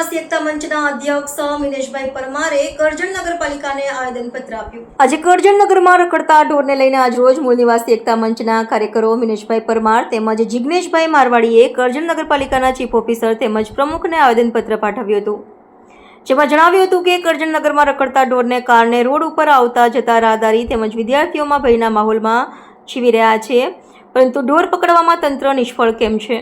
નિવાસી એકતા મંચના અધ્યક્ષ મિનેશભાઈ પરમારે કરજણ નગરપાલિકાને આવેદનપત્ર આપ્યું. આજે કરજણ નગરમાં રખડતા ઢોરને લઈને આજરોજ મૂળ નિવાસી એકતા મંચના કાર્યકરો મિનેશભાઈ પરમાર તેમજ જિગ્નેશભાઈ મારવાડીએ કરજણ નગરપાલિકાના ચીફ ઓફિસર તેમજ પ્રમુખને આવેદનપત્ર પાઠવ્યું હતું. જેમાં જણાવ્યું હતું કે કરજણ નગરમાં રખડતા ઢોરને કારણે રોડ ઉપર આવતા જતા રાહદારી તેમજ વિદ્યાર્થીઓમાં ભયના માહોલમાં છીવી રહ્યા છે, પરંતુ ઢોર પકડવામાં તંત્ર નિષ્ફળ કેમ છે?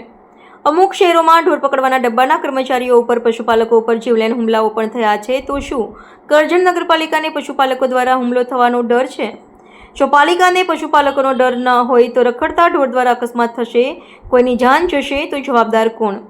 અમુક શહેરોમાં ઢોર પકડવાના ડબ્બાના કર્મચારીઓ ઉપર, પશુપાલકો ઉપર જીવલેણ હુમલાઓ પણ થયા છે. તો શું? કરજણ નગરપાલિકાને પશુપાલકો દ્વારા હુમલો થવાનો ડર છે? જો પાલિકાને પશુપાલકોનો ડર ન હોય તો રખડતા ઢોર દ્વારા અકસ્માત થશે? કોઈની જાન જશે તો જવાબદાર કોણ?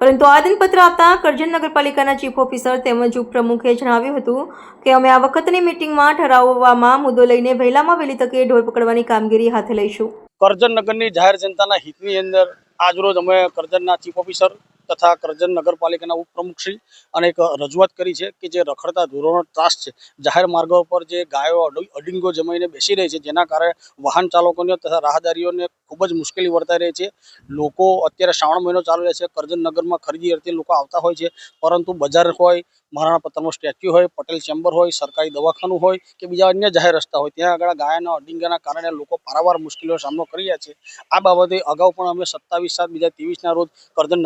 પરંતુ આદનપત્ર આપતા કરજણ નગરપાલિકાના ચીફ ઓફિસર તેમજ ઉપપ્રમુખે જણાવ્યું હતું કે, અમે આ વખતની મિટિંગમાં ઠરાવવામાં મુદ્દો લઈને વહેલામાં વહેલી તકે ઢોર પકડવાની કામગીરી હાથે લઈશું. કરજણ નગરની જાહેર જનતાના હિતની અંદર આજરોજ અમે કરજણના ચીફ ઓફિસર તથા કરજણ નગરપાલિકાના ઉપપ્રમુખશ્રી અને એક રજૂઆત કરી છે કે જે રખડતા ધોરણો ત્રાસ છે. જાહેર માર્ગો પર જે ગાયો અડિંગો જમાઈને બેસી રહી છે, જેના કારણે વાહન ચાલકોને તથા રાહદારીઓને ખૂબ જ મુશ્કેલી વર્તાઈ રહી છે. લોકો અત્યારે શ્રાવણ મહિનો ચાલુ રહે છે, કરજણ નગરમાં ખરીદી અર્થે લોકો આવતા હોય છે, પરંતુ બજાર હોય, મહારાણા પ્રતાપનો સ્ટેચ્યુ હોય, પટેલ ચેમ્બર હોય, સરકારી દવાખાનું હોય કે બીજા અન્ય જાહેર રસ્તા હોય, ત્યાં આગળ ગાયના અડિંગાના કારણે લોકો પારાવાર મુશ્કેલીઓ સામનો કરી રહ્યા છે. આ બાબતે અગાઉ પણ અમે સત્તાવીસ સાત બીજા ત્રેવીસના રોજ કરજણ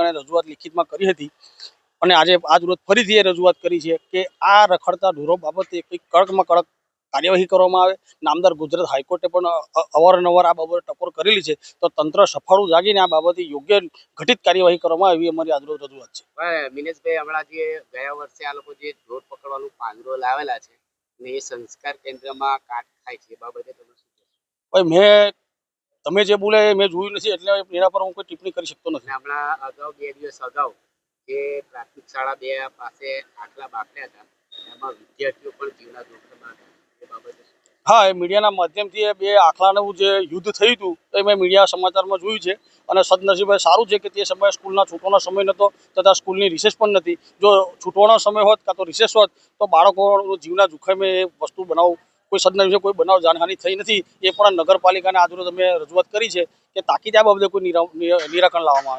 નગરપાલિકાને રજૂઆત લિખિતમાં કરી હતી. અને આજે આજ રોજ ફરીથી એ રજૂઆત કરી છે કે આ રખડતા ઢોરો બાબતે કંઈક કડકમાં કડક કાર્યવાહી કરવામાં આવે. નામદાર ગુજરાત હાઈકોર્ટે પણ અવારનવાર આ બાબતે ટકોર કરેલી છે. તો તંત્ર સફાળું જાગીને આ બાબતે યોગ્ય ઘટિત કાર્યવાહી કરવામાં આવે અમારી આજરોજ રજૂઆત છે. મિનેશભાઈ હમણાં જે ગયા વર્ષે આ લોકો જે ઢોર પકડવાનું પાંજરો લાવેલા છે ને એ સંસ્કાર કેન્દ્રમાં કાટ ખાય છે એ બાબતે તમે ભાઈ મેં તમે જે બોલ્યા એ મેં જોયું નથી એટલે એના પર હું કોઈ ટિપ્પણી કરી શકતો નથી. આપણા હમણાં અગાઉ બે દિવસ અગાઉ જે પ્રાથમિક શાળા બે પાસે આટલા બાકડ્યા હતા એમાં વિદ્યાર્થીઓ પણ જીવના જોખમમાં એ બાબતે હા એ મીડિયાના માધ્યમથી એ બે આખલાનું જે યુદ્ધ થયું હતું એ મેં મીડિયા સમાચારમાં જોયું છે. અને સદનસીબે સારું છે કે તે સમયે સ્કૂલના છૂટવાનો સમય નહોતો તથા સ્કૂલની રિસેસ પણ નથી. જો છૂટવાનો સમય હોત કાં તો રિસેસ હોત તો બાળકો જીવના જોખમે એ વસ્તુ બનાવ કોઈ સદનસીબે કોઈ બનાવ જાનહાની થઈ નથી. એ પણ નગરપાલિકાને આજરોજ અમે રજૂઆત કરી છે કે તાકીદ આ બાબતે કોઈ નિરા- નિરાકરણ લાવવામાં આવે.